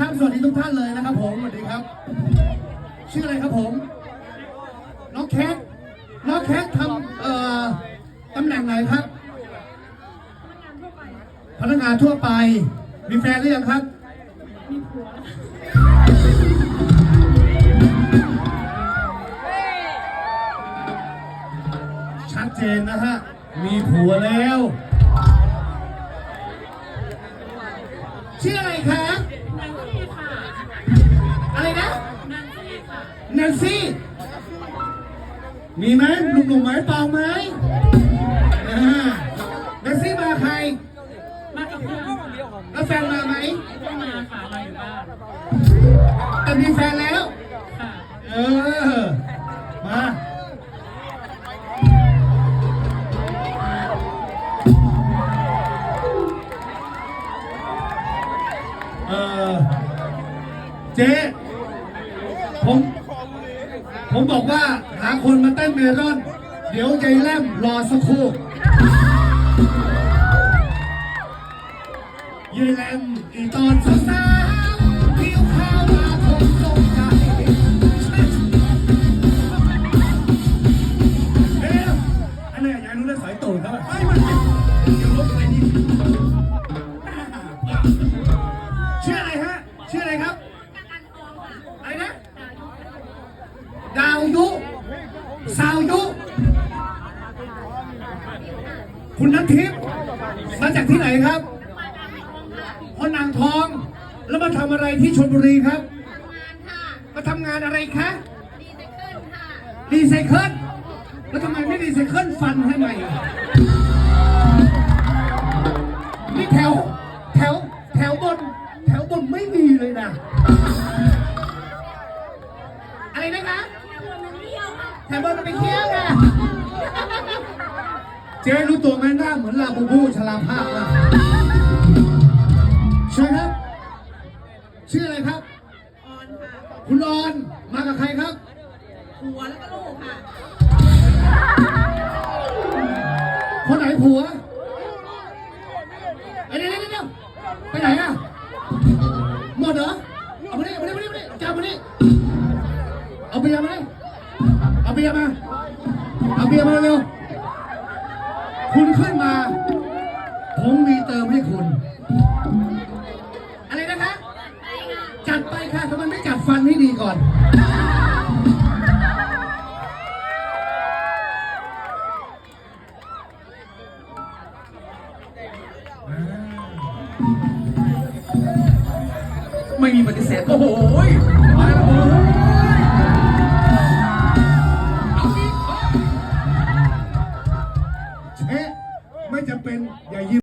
ครับ สวัสดีทุกท่านเลยนะครับผม สวัสดีครับ ชื่ออะไรครับผม น้องแคท น้องแคททำเอ่อตำแหน่งไหนครับ พนักงานทั่วไป มีแฟนหรือยังครับชัดเจนนะฮะ มีผัวแล้ว ชื่ออะไรครับ แนนซี่ มีไหมหนุ่มๆไหมเปล่าไหมอ่าแนนซี่มาใคร มากับเพื่อนค่ะแล้วแฟนมาไหมไม่มาค่ะมาอยู่บ้านแต่มีแฟนแล้ว ค่ะ เออ มาเออเจ๊ผม ผมบอกว่าหาคนมาเต้นเมลอน เดี๋ยวยายแลมรอสักครู่ยายแลมอีตอนสาวๆผิวขาวมาคงตรงใจเอ๊ะอันนี้ยายรู้เรื่องสายตูดครับไม่มันเดี๋ยวลบไปนี่ชื่ออะไรฮะชื่ออะไรครับ อะไรนะ ดาว ยุสาวยุ คุณนัททิพย์มาจากที่ไหนครับคนอ่างทอง แล้วมาทำอะไรที่ชลบุรีครับ มาทำงานอะไรคะรีไซเคิลแล้วทำไมไม่รีไซเคิลฟันให้ใหม่ แถวบนมันไปเที่ยวนะเจ๊รู้ตัวไหมหน้าเหมือนลาบูบูชลาภาพนะเชิญครับ ชื่ออะไรครับ ออนค่ะคุณออนมากับใครครับผัวแล้วก็ลูกค่ะ คนไหนผัวเอ้ยเดี๋ยวเดี๋ยวเดี๋ยวไปไหนอะหมดเหรอเอามาดิเอามาดิเอามาดิจับมาดิเอาเบียร์มาดิเอาเบียร์มา เอาเบียร์มาเร็ว คุณขึ้นมา ผมมีเติมให้คุณ อะไรนะคะ จัดไปค่ะทำไมไม่จัดฟันให้ดีก่อน ไม่มีปฏิเสธ โอ้โหมาแล้วโอ้โห